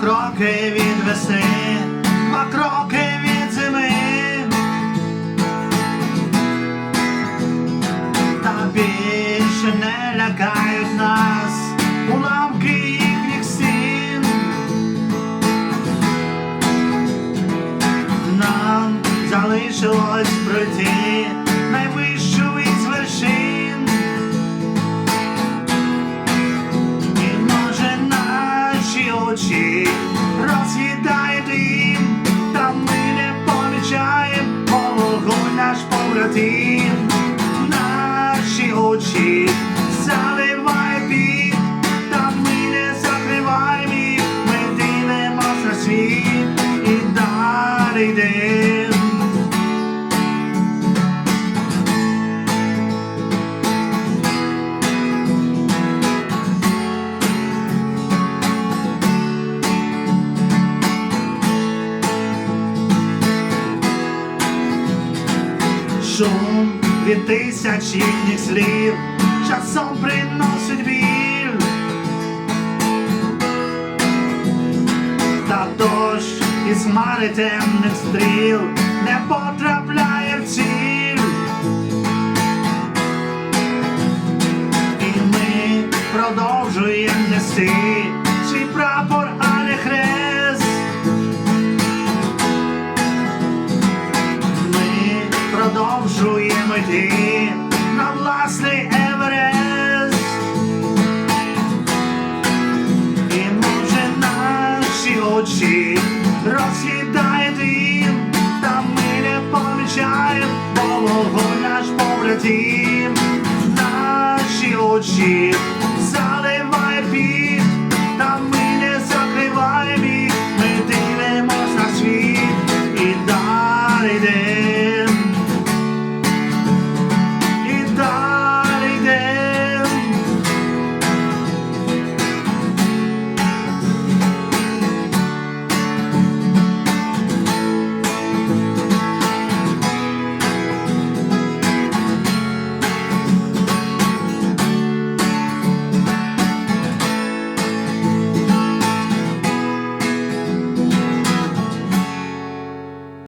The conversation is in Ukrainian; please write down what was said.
кроки від весни, два кроки від зими. Та більше не лякають нас уламки їхніх стін. Нам залишилось пройти очі заливає піт, та ми не закриваємо їх, ми дивимось на світ і далі йдем. Шум від тисяч їхніх слів часом приносить біль. Та дощ із хмари темних стріл не потрапляє в ціль. І ми продовжуємо нести свій прапор, продовжуємо йти на власний Еверест. І може наші очі роз'їдає дим, та ми не помічаємо, бо наш побратим. Наші очі заливає